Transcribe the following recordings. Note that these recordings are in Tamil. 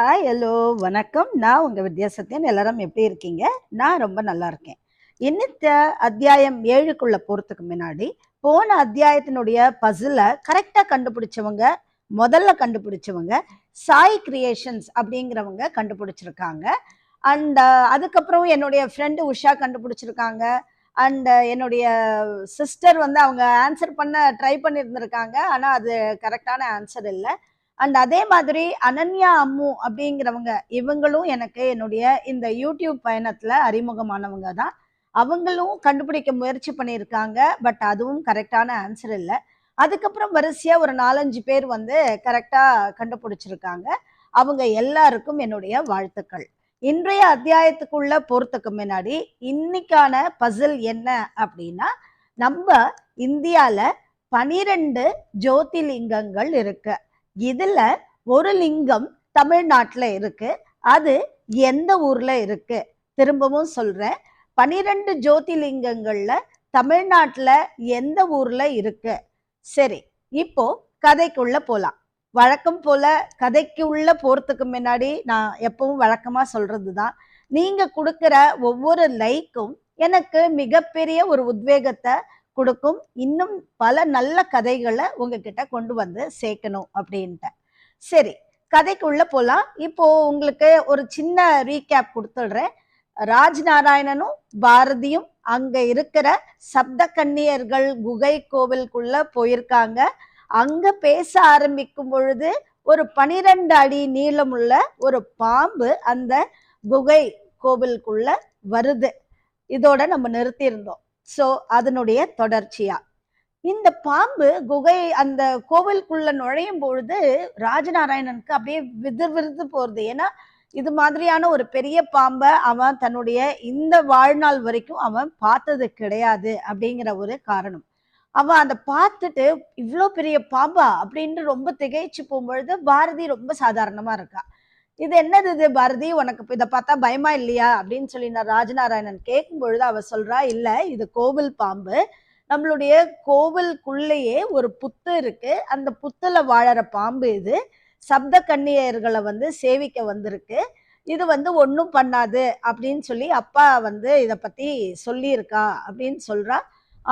ஹாய் ஹலோ வணக்கம். நான் உங்கள் வித்யாசத்யன் எல்லாரும் எப்படி இருக்கீங்க? நான் ரொம்ப நல்லா இருக்கேன். இன்னித்த அத்தியாயம் ஏழுக்குள்ள போகிறதுக்கு முன்னாடி போன அத்தியாயத்தினுடைய பசிலை கரெக்டாக கண்டுபிடிச்சவங்க முதல்ல கண்டுபிடிச்சவங்க சாய் கிரியேஷன்ஸ் அப்படிங்கிறவங்க கண்டுபிடிச்சிருக்காங்க. அண்ட் அதுக்கப்புறம் என்னுடைய ஃப்ரெண்டு உஷா கண்டுபிடிச்சிருக்காங்க. அண்ட் என்னுடைய சிஸ்டர் வந்து அவங்க ஆன்சர் பண்ண ட்ரை பண்ணியிருந்திருக்காங்க ஆனால் அது கரெக்டான ஆன்சர் இல்லை. அண்ட் அதே மாதிரி அனன்யா அம்மு அப்படிங்கிறவங்க இவங்களும் எனக்கு என்னுடைய இந்த யூடியூப் பயணத்தில் அறிமுகமானவங்க தான். அவங்களும் கண்டுபிடிக்க முயற்சி பண்ணியிருக்காங்க பட் அதுவும் கரெக்டான ஆன்சர் இல்லை. அதுக்கப்புறம் வரிசையாக ஒரு நாலஞ்சு பேர் வந்து கரெக்டாக கண்டுபிடிச்சிருக்காங்க. அவங்க எல்லாருக்கும் என்னுடைய வாழ்த்துக்கள். இன்றைய அத்தியாயத்துக்குள்ள போகிறதுக்கு முன்னாடி இன்னைக்கான பசில் என்ன அப்படின்னா நம்ம இந்தியாவில் பனிரெண்டு ஜோதிலிங்கங்கள் இருக்குது இதுல ஒரு லிங்கம் தமிழ்நாட்டுல இருக்கு. அது எந்த ஊர்ல இருக்கு? திரும்பவும் சொல்றேன். பனிரெண்டு ஜோதிலிங்கங்கள்ல தமிழ்நாட்டுல எந்த ஊர்ல இருக்கு? சரி இப்போ கதைக்குள்ள போலாம். வழக்கம் போல கதைக்கு உள்ள போறதுக்கு முன்னாடி நான் எப்பவும் வழக்கமா சொல்றதுதான். நீங்க கொடுக்குற ஒவ்வொரு லைக்கும் எனக்கு மிகப்பெரிய ஒரு உத்வேகத்தை கொடுக்கும். இன்னும் பல நல்ல கதைகளை உங்ககிட்ட கொண்டு வந்து சேர்க்கணும் அப்படின்ட்டு சரி கதைக்குள்ள போலாம். இப்போ உங்களுக்கு ஒரு சின்ன ரீகேப் கொடுத்துடுறேன். ராஜ் நாராயணனும் பாரதியும் அங்க இருக்கிற சப்த கன்னியர்கள் குகை கோவிலுக்குள்ள போயிருக்காங்க. அங்க பேச ஆரம்பிக்கும் பொழுது ஒரு பனிரெண்டு அடி நீளமுள்ள ஒரு பாம்பு அந்த குகை கோவிலுக்குள்ள வருது. இதோட நம்ம நிறுத்தியிருந்தோம். ஸோ அதனுடைய தொடர்ச்சியா. இந்த பாம்பு குகை அந்த கோவிலுக்குள்ள நுழையும் பொழுது ராஜநாராயணனுக்கு அப்படியே விதிர் விருது போறது. ஏன்னா இது மாதிரியான ஒரு பெரிய பாம்பை அவன் தன்னுடைய இந்த வாழ்நாள் வரைக்கும் அவன் பார்த்தது கிடையாது அப்படிங்கிற ஒரு காரணம். அவன் அதை பார்த்துட்டு இவ்வளோ பெரிய பாம்பா? அப்படின்னு ரொம்ப திகைச்சு போகும்பொழுது பாரதி ரொம்ப சாதாரணமா இருக்கா. இது என்னது இது பாரதி? உனக்கு இதை பார்த்தா பயமா இல்லையா? அப்படின்னு சொல்லி நான் ராஜநாராயணன் கேட்கும் பொழுது அவ சொல்றா இல்ல இது கோவில் பாம்பு. நம்மளுடைய கோவிலுக்குள்ளேயே ஒரு புத்து இருக்கு. அந்த புத்துல வாழற பாம்பு இது. சப்த கன்னியர்களை வந்து சேவிக்க வந்திருக்கு. இது வந்து ஒன்றும் பண்ணாது. அப்படின்னு சொல்லி அப்பா வந்து இதை பத்தி சொல்லியிருக்கா அப்படின்னு சொல்றா.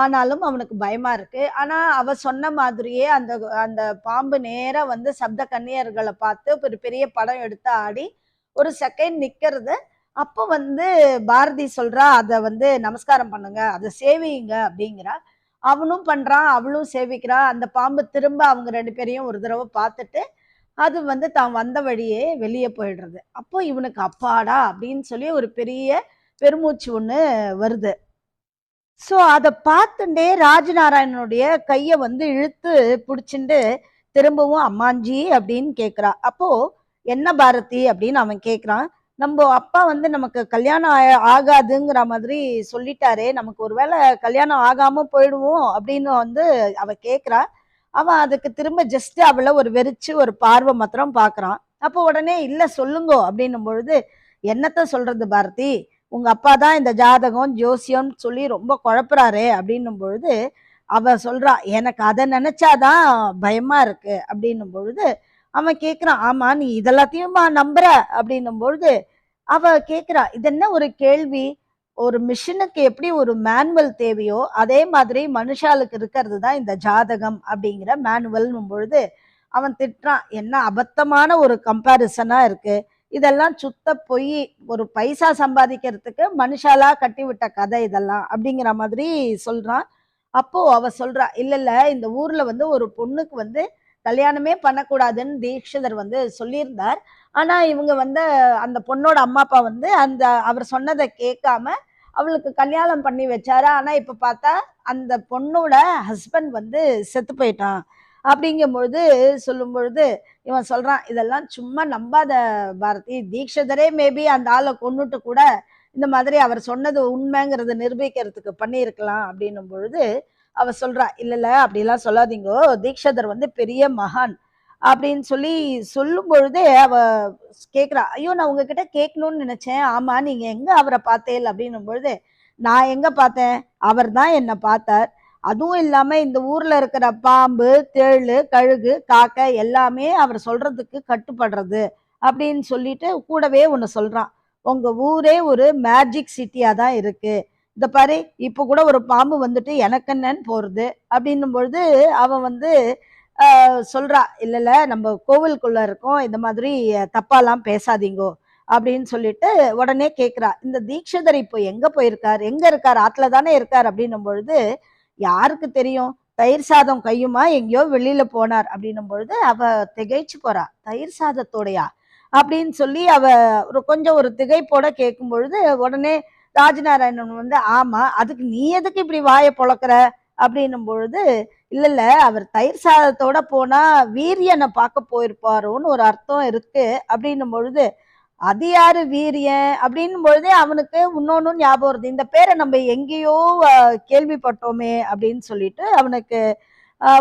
ஆனாலும் அவனுக்கு பயமா இருக்கு. ஆனா அவ சொன்ன மாதிரியே அந்த அந்த பாம்பு நேரா வந்து சப்த கன்னியர்களை பார்த்து ஒரு பெரிய படம் எடுத்து ஆடி ஒரு செகண்ட் நிக்கிறது. அப்போ வந்து பாரதி சொல்றா அதை வந்து நமஸ்காரம் பண்ணுங்க அதை சேவியுங்க அப்படிங்கிறா. அவனும் பண்றான் அவளும் சேவிக்கிறா. அந்த பாம்பு திரும்ப அவங்க ரெண்டு பேரையும் ஒரு தடவை பார்த்துட்டு அது வந்து தான் வந்த வழியே வெளியே போயிடுறது. அப்போ இவனுக்கு அப்பாடா அப்படின்னு சொல்லி ஒரு பெரிய பெருமூச்சு ஒன்று வருது. ஸோ அதை பார்த்துட்டே ராஜநாராயணனுடைய கையை வந்து இழுத்து பிடிச்சிட்டு திரும்பவும் அம்மாஞ்சி அப்படின்னு கேட்குறா அப்போ என்ன பாரதி? அப்படின்னு அவன் கேட்குறான் நம்ம அப்பா வந்து நமக்கு கல்யாணம் ஆ- ஆகாதுங்கிற மாதிரி சொல்லிட்டாரே. நமக்கு ஒருவேளை கல்யாணம் ஆகாம போயிடுவோம் அப்படின்னு வந்து அவ கேட்குறா அவன் அதுக்கு திரும்ப ஜஸ்ட் அவளை ஒரு வெறிச்சு ஒரு பார்வை மாத்திரம் பார்க்கறான் அப்போ உடனே இல்லை சொல்லுங்கோ. அப்படின்னும் பொழுது என்னத்த சொல்றது பாரதி? உங்கள் அப்பா தான் இந்த ஜாதகம் ஜோசியம்னு சொல்லி ரொம்ப குழப்புறாரு அப்படின்னும் பொழுது அவ சொல்றா எனக்கு அதை நினச்சாதான் பயமாக இருக்குது அப்படின்னும் பொழுது அவன் கேட்குறான் ஆமாம் நீ இதெல்லாத்தையுமா நம்புற. அப்படின்னும் பொழுது அவ கேட்குறா இது என்ன ஒரு கேள்வி? ஒரு மிஷினுக்கு எப்படி ஒரு மேனுவல் தேவையோ அதே மாதிரி மனுஷாளுக்கு இருக்கிறது தான் இந்த ஜாதகம். அப்படிங்கிற மேனுவல்னும் பொழுது அவன் திட்டுறான் என்ன அபத்தமான ஒரு கம்பாரிசனாக இருக்குது இதெல்லாம் சுத்த பொய் ஒரு பைசா சம்பாதிக்கிறதுக்கு மனுஷாலா கட்டி விட்ட கதை இதெல்லாம் அப்படிங்கிற மாதிரி சொல்றான். அப்போ அவ சொல்றா இல்ல இல்ல இந்த ஊர்ல வந்து ஒரு பொண்ணுக்கு வந்து கல்யாணமே பண்ணக்கூடாதுன்னு தீட்சிதர் வந்து சொல்லியிருந்தார். ஆனா இவங்க வந்து அந்த பொண்ணோட அம்மா அப்பா வந்து அந்த அவர் சொன்னதை கேட்காம அவளுக்கு கல்யாணம் பண்ணி வச்சாரு. ஆனா இப்ப பார்த்தா அந்த பொண்ணோட ஹஸ்பண்ட் வந்து செத்து போயிட்டான். அப்படிங்கும்பொழுது சொல்லும் பொழுது இவன் சொல்றான் இதெல்லாம் சும்மா நம்பாத பாரதி. தீட்சிதரே மேபி அந்த ஆளை கொன்னுட்டு கூட இந்த மாதிரி அவர் சொன்னது உண்மைங்கிறத நிரூபிக்கிறதுக்கு பண்ணியிருக்கலாம். அப்படின்னும் பொழுது அவ சொல்றா இல்ல இல்ல அப்படிலாம் சொல்லாதீங்கோ. தீக்ஷதர் வந்து பெரிய மகான். அப்படின்னு சொல்லி சொல்லும் பொழுதே அவ கேக்குறா ஐயோ நான் உங்ககிட்ட கேட்கணும்னு நினைச்சேன். ஆமா நீங்க எங்க அவரை பார்த்தேல்? அப்படின்னும் பொழுது நான் எங்க பார்த்தேன்? அவர் தான் என்னை பார்த்தார். அதுவும் இல்லாமல் இந்த ஊரில் இருக்கிற பாம்பு தேளு கழுகு காக்கை எல்லாமே அவர் சொல்கிறதுக்கு கட்டுப்படுறது அப்படின்னு சொல்லிட்டு கூடவே ஒன்று சொல்கிறான் உங்கள் ஊரே ஒரு மேஜிக் சிட்டியாக தான் இருக்குது இந்த பாரு இப்போ கூட ஒரு பாம்பு வந்துட்டு எனக்கு என்னன்னு போகிறது அப்படின்னும் பொழுது அவன் வந்து சொல்கிறா இல்லைல்ல நம்ம கோவிலுக்குள்ளே இருக்கோம். இந்த மாதிரி தப்பாலாம் பேசாதீங்கோ. அப்படின்னு சொல்லிட்டு உடனே கேட்குறா இந்த தீட்சிதர் இப்போ எங்கே போயிருக்கார்? எங்கே இருக்கார்? ஆற்றுல தானே இருக்கார் அப்படின்னும் பொழுது யாருக்கு தெரியும்? தயிர் சாதம் கையுமா? எங்கேயோ வெளியில போனார். அப்படின்னும் பொழுது அவ திகைச்சு போறா. தயிர் சாதத்தோடையா? அப்படின்னு சொல்லி அவ ஒரு கொஞ்சம் ஒரு திகைப்போட கேட்கும் பொழுது உடனே ராஜநாராயணன் வந்து ஆமா அதுக்கு நீ எதுக்கு இப்படி வாயை பொழக்கிற அப்படின்னும் பொழுது இல்ல இல்ல அவர் தயிர் சாதத்தோட போனா வீரியனை பார்க்க போயிருப்பாரோன்னு ஒரு அர்த்தம் இருக்கு. அப்படின்னும் பொழுது அது யாரு வீரியன்? அப்படின் பொழுதே அவனுக்கு இன்னொன்னு ஞாபகம் வருது. இந்த பேரை நம்ம எங்கேயோ கேள்விப்பட்டோமே அப்படின்னு சொல்லிட்டு அவனுக்கு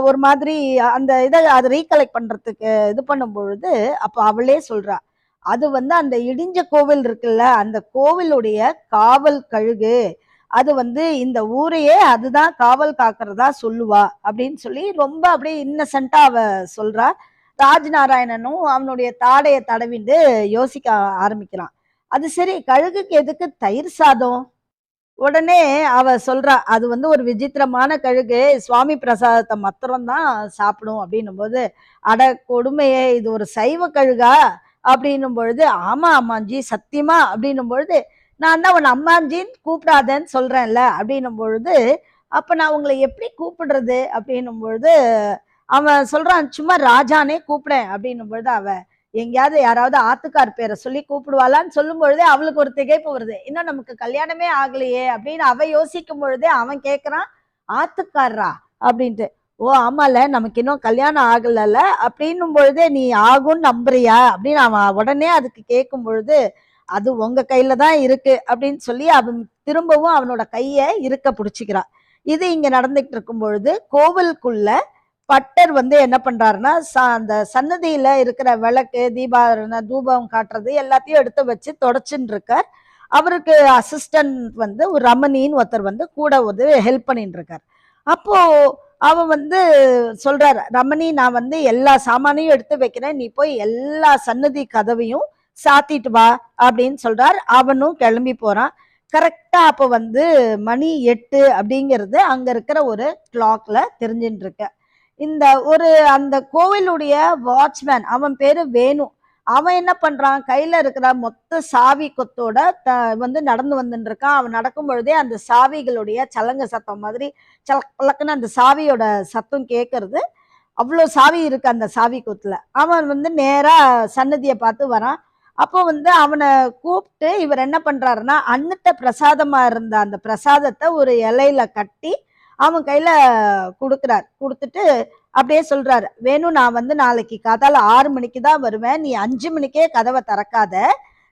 ஒரு மாதிரி அந்த இதை அதை ரீகலெக்ட் பண்றதுக்கு இது பண்ணும் பொழுது அப்போ அவளே சொல்றா அது வந்து அந்த இடிஞ்ச கோவில் இருக்குல்ல அந்த கோவிலுடைய காவல் கழுகு. அது வந்து இந்த ஊரையே அதுதான் காவல் காக்கிறதா சொல்லுவா அப்படின்னு சொல்லி ரொம்ப அப்படியே இன்னசென்ட்டா அவ சொல்றா. ராஜநாராயணனும் அவனுடைய தாடையை தடவிண்டு யோசிக்க ஆரம்பிக்கிறான். அது சரி கழுகுக்கு எதுக்கு தயிர் சாதம்? உடனே அவ சொல்றா அது வந்து ஒரு விசித்திரமான கழுகு சுவாமி பிரசாதத்தை மாத்திரம்தான் சாப்பிடும் அப்படின்னும் போது அட கொடுமையே இது ஒரு சைவ கழுகா? அப்படின்னும் பொழுது ஆமா அம்மாஞ்சி சத்தியமா? அப்படின்னும் பொழுது நான் தான் உன் அம்மாஞ்சின்னு கூப்பிடாதேன்னு சொல்றேன்ல அப்படின்னும் பொழுது அப்ப நான் உங்களை எப்படி கூப்பிடுறது? அப்படின்னும் பொழுது அவன் சொல்றான் சும்மா ராஜானே கூப்பிடேன் அப்படின்னும் பொழுது அவ எங்கேயாவது யாராவது ஆத்துக்கார் பேரை சொல்லி கூப்பிடுவாளான்னு சொல்லும் பொழுதே அவளுக்கு ஒரு திகைப்பு வருது. இன்னும் நமக்கு கல்யாணமே ஆகலையே அப்படின்னு அவ யோசிக்கும் பொழுதே அவன் கேட்குறான் ஆத்துக்காரரா? அப்படின்ட்டு ஓ ஆமால நமக்கு இன்னும் கல்யாணம் ஆகலல்ல அப்படின்னும் பொழுதே நீ ஆகும்னு நம்புறியா? அப்படின்னு அவன் உடனே அதுக்கு கேட்கும் பொழுது அது உங்க கையில தான் இருக்கு அப்படின்னு சொல்லி அவன் திரும்பவும் அவனோட கையை இருக்க பிடிச்சிக்கிறான் இது இங்க நடந்துகிட்டு இருக்கும் பொழுது கோவிலுக்குள்ள பட்டர் வந்து என்ன பண்றாருன்னா அந்த சன்னதியில இருக்கிற விளக்கு தீபாரண தூபம் காட்டுறது எல்லாத்தையும் எடுத்து வச்சு தொடச்சுன்னு இருக்கார் அவருக்கு அசிஸ்டன்ட் வந்து ஒரு ரமணின்னு ஒருத்தர் வந்து கூட வந்து ஹெல்ப் பண்ணிட்டு இருக்கார் அப்போ அவன் வந்து சொல்றாரு ரமணி நான் வந்து எல்லா சாமானையும் எடுத்து வைக்கிறேன். நீ போய் எல்லா சன்னதி கதவையும் சாத்திட்டு வா அப்படின்னு சொல்றார். அவனும் கிளம்பி போறான். கரெக்டா அப்போ வந்து மணி எட்டு அப்படிங்கிறது அங்க இருக்கிற ஒரு கிளாக்ல தெரிஞ்சுட்டு இருக்க இந்த ஒரு அந்த கோவிலுடைய வாட்ச்மேன் அவன் பேரு வேணு. அவன் என்ன பண்றான்? கையில இருக்கிற மொத்த சாவி கொத்தோட த- வந்து நடந்து வந்துட்டு இருக்கான் அவன் நடக்கும் பொழுதே அந்த சாவிகளுடைய சலங்க சத்தம் மாதிரி சலக்குன்னு அந்த சாவியோட சத்தம் கேட்கறது அவ்வளோ சாவி இருக்கு அந்த சாவி கொத்துல. அவன் வந்து நேரா சன்னதியை பார்த்து வரான். அப்போ வந்து அவனை கூப்பிட்டு இவர் என்ன பண்றாருன்னா அன்னத்தை பிரசாதமா இருந்த அந்த பிரசாதத்தை ஒரு இலையில கட்டி அவன் கையில கொடுக்குறார். கொடுத்துட்டு அப்படியே சொல்றாரு. வேணும் நான் வந்து நாளைக்கு காத்தால ஆறு மணிக்கு தான் வருவேன். நீ அஞ்சு மணிக்கே கதவை திறக்காத.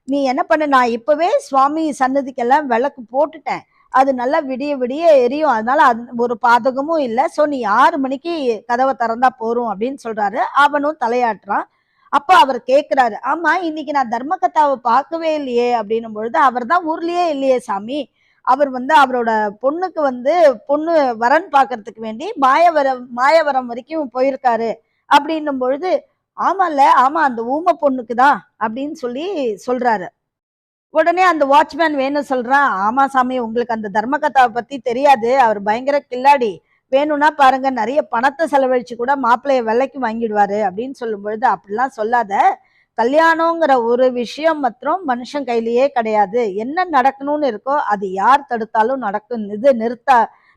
நீ என்ன பண்ணு? நான் இப்பவே சுவாமி சன்னதிக்கெல்லாம் விளக்கு போட்டுட்டேன். அது நல்லா விடிய விடிய எரியும். அதனால அது ஒரு பாதகமும் இல்லை. ஸோ நீ ஆறு மணிக்கு கதவை திறந்தா போறோம் அப்படின்னு சொல்றாரு. அவனும் தலையாட்டுறான். அப்போ அவர் கேட்குறாரு ஆமா இன்னைக்கு நான் தர்மகத்தாவை பார்க்கவே இல்லையே அப்படின்னும் பொழுது அவர் தான் ஊர்லயே இல்லையே சாமி. அவர் வந்து அவரோட பொண்ணுக்கு வந்து பொண்ணு வரன் பார்க்கறதுக்கு வேண்டி மாயவரம் மாயவரம் வரைக்கும் போயிருக்காரு. அப்படின்னும் பொழுது ஆமால ஆமா அந்த ஊமை பொண்ணுக்கு தான் அப்படின்னு சொல்லி சொல்றாரு. உடனே அந்த வாட்ச்மேன் வேணும் சொல்றான் ஆமா சாமி உங்களுக்கு அந்த தர்மகத்தாவை பத்தி தெரியாது. அவர் பயங்கர கில்லாடி. வேணும்னா பாருங்க நிறைய பணத்தை செலவழிச்சு கூட மாப்பிள்ளைய விலைக்கு வாங்கிடுவாரு அப்படின்னு சொல்லும் பொழுது அப்படிலாம் சொல்லாத. கல்யாணங்கிற ஒரு விஷயம் மற்றும் மனுஷன் கையிலேயே கிடையாது. என்ன நடக்கணும்னு இருக்கோ அது யார் தடுத்தாலும் நடக்கும். இது நிறுத்த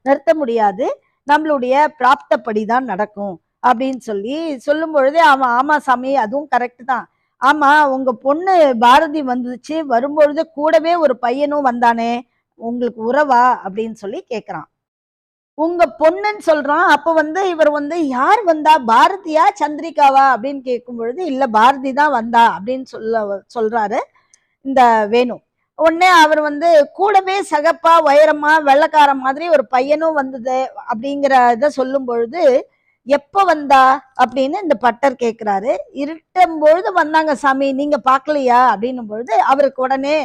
நிறுத்த முடியாது. நம்மளுடைய பிராப்தப்படி தான் நடக்கும் அப்படின்னு சொல்லி சொல்லும் பொழுதே ஆமா ஆமா சாமி அதுவும் கரெக்ட் தான். ஆமா உங்க பொண்ணு பாரதி வந்துச்சு வரும்பொழுது கூடவே ஒரு பையனும் வந்தானே உங்களுக்கு உறவா அப்படின்னு சொல்லி கேட்குறான் உங்க பொண்ணுன்னு சொல்றான். அப்ப வந்து இவர் வந்து யார் வந்தா? பாரதியா? சந்திரிகாவா? அப்படின்னு கேட்கும் பொழுது இல்ல பாரதி தான் வந்தா. அப்படின்னு சொல்ல சொல்றாரு இந்த வேணு. உடனே அவர் வந்து கூடவே சகப்பா உயரமா வெள்ளக்கார மாதிரி ஒரு பையனும் வந்தது. அப்படிங்கிற இதை சொல்லும் பொழுது எப்ப வந்தா? அப்படின்னு இந்த பட்டர் கேட்கிறாரு. இருட்டும் பொழுது வந்தாங்க சாமி நீங்க பார்க்கலையா? அப்படின்னும் பொழுது அவருக்கு உடனே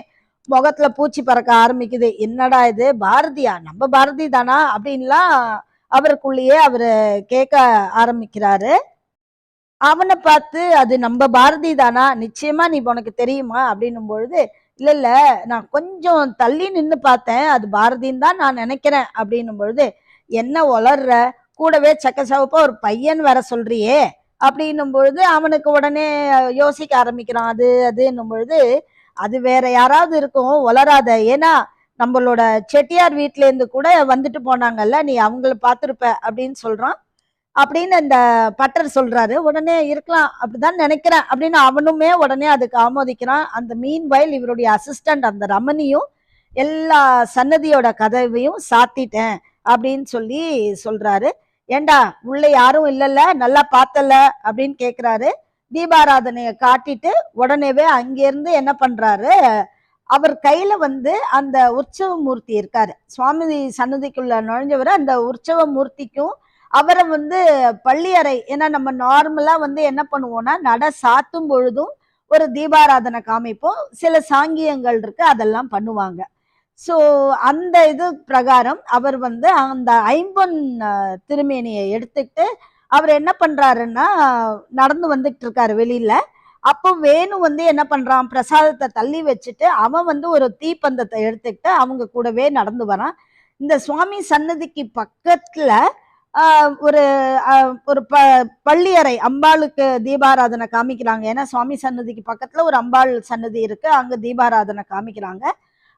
முகத்துல பூச்சி பறக்க ஆரம்பிக்குது. என்னடா இது? பாரதியா? நம்ம பாரதி தானா? அப்படின்லாம் அவருக்குள்ளேயே அவரு கேட்க ஆரம்பிக்கிறாரு. அவனை பார்த்து அது நம்ம பாரதி தானா? நிச்சயமா நீ உனக்கு தெரியுமா? அப்படின்னும் பொழுது இல்ல இல்ல நான் கொஞ்சம் தள்ளி நின்னு பார்த்தேன். அது பாரதின்னு தான் நான் நினைக்கிறேன். அப்படின்னும் பொழுது என்ன உளர்ற? கூடவே சக்க சவப்பா ஒரு பையன் வர சொல்றியே? அப்படின்னும் பொழுது அவனுக்கு உடனே யோசிக்க ஆரம்பிக்கிறான். அது அதுன்னும் பொழுது அது வேற யாராவது இருக்கும் வளராத ஏன்னா நம்மளோட செட்டியார் வீட்ல இருந்து கூட வந்துட்டு போனாங்கல்ல நீ அவங்கள பார்த்துருப்ப அப்படின்னு சொல்றான். அப்படின்னு அந்த பட்டர் சொல்றாரு. உடனே இருக்கலாம் அப்படிதான் நினைக்கிறேன் அப்படின்னு அவனுமே உடனே அதுக்கு ஆமோதிக்கிறான். அந்த மீன் வயல் இவருடைய அசிஸ்டன்ட் அந்த ரமணியும் எல்லா சன்னதியோட கதவையும் சாத்திட்டேன் அப்படின்னு சொல்லி சொல்றாரு. ஏண்டா உள்ள யாரும் இல்லைல்ல? நல்லா பார்த்தல? அப்படின்னு கேட்குறாரு தீபாராதனையை காட்டிட்டு உடனேவே அங்கேருந்து என்ன பண்றாரு? அவர் கையில வந்து அந்த உற்சவ மூர்த்தி இருக்காரு. சுவாமி சன்னதிக்குள்ள நுழைஞ்சவர் அந்த உற்சவ மூர்த்திக்கும் அவரை வந்து பள்ளியறை ஏன்னா நம்ம நார்மலா வந்து என்ன பண்ணுவோம்னா நட சாத்தும் பொழுதும் ஒரு தீபாராதனை காமிப்போம். சில சாங்கியங்கள் இருக்கு அதெல்லாம் பண்ணுவாங்க. ஸோ அந்த இது பிரகாரம் அவர் வந்து அந்த ஐம்பொன் திருமேனியை எடுத்துக்கிட்டு அவர் என்ன பண்றாருன்னா நடந்து வந்துட்டு இருக்காரு வெளியில. அப்போ வேணு வந்து என்ன பண்றான் பிரசாதத்தை தள்ளி வச்சுட்டு அவன் வந்து ஒரு தீப்பந்தத்தை எடுத்துக்கிட்டு அவங்க கூடவே நடந்து வரான். இந்த சுவாமி சன்னதிக்கு பக்கத்துல ஒரு ஒரு ப பள்ளியறை அம்பாளுக்கு தீபாராதனை காமிக்கிறாங்க. ஏன்னா சுவாமி சன்னதிக்கு பக்கத்துல ஒரு அம்பாள் சன்னதி இருக்கு. அங்க தீபாராதனை காமிக்கிறாங்க.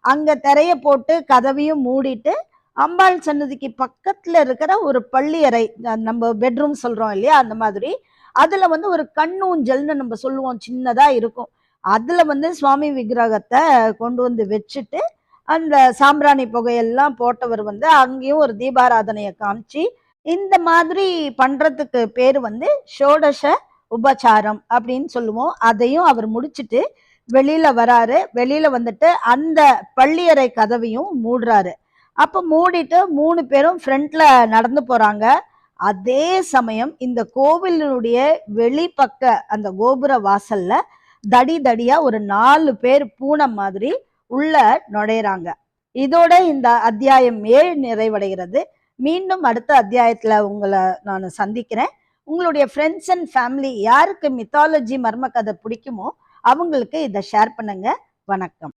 அங்க திரைய போட்டு கதவையும் மூடிட்டு அம்பாள் சன்னதிக்கு பக்கத்துல இருக்கிற ஒரு பள்ளியறை நம்ம பெட்ரூம் சொல்றோம் இல்லையா அந்த மாதிரி. அதுல வந்து ஒரு கண்ணூஞ்சல்னு நம்ம சொல்லுவோம் சின்னதா இருக்கும். அதுல வந்து சுவாமி விக்கிரகத்தை கொண்டு வந்து வச்சுட்டு அந்த சாம்பிராணி புகையெல்லாம் போட்டவர் வந்து அங்கேயும் ஒரு தீபாராதனையை காமிச்சு இந்த மாதிரி பண்றதுக்கு பேர் வந்து ஷோடச உபச்சாரம் அப்படின்னு சொல்லுவோம். அதையும் அவர் முடிச்சுட்டு வெளியில வராரு. வெளியில வந்துட்டு அந்த பள்ளியறை கதவையும் மூடுறாரு. அப்போ மூடிட்டு மூணு பேரும் ஃப்ரண்ட்ல நடந்து போறாங்க. அதே சமயம் இந்த கோவிலினுடைய வெளிப்பக்க அந்த கோபுர வாசல்ல தடி தடியா ஒரு நாலு பேர் பூனை மாதிரி உள்ள நுழையிறாங்க. இதோட இந்த அத்தியாயம் ஏழு நிறைவடைகிறது. மீண்டும் அடுத்த அத்தியாயத்துல உங்களை நான் சந்திக்கிறேன். உங்களுடைய ஃப்ரெண்ட்ஸ் அண்ட் ஃபேமிலி யாருக்கு மித்தாலஜி மர்ம கதை பிடிக்குமோ அவங்களுக்கு இதை ஷேர் பண்ணுங்க. வணக்கம்.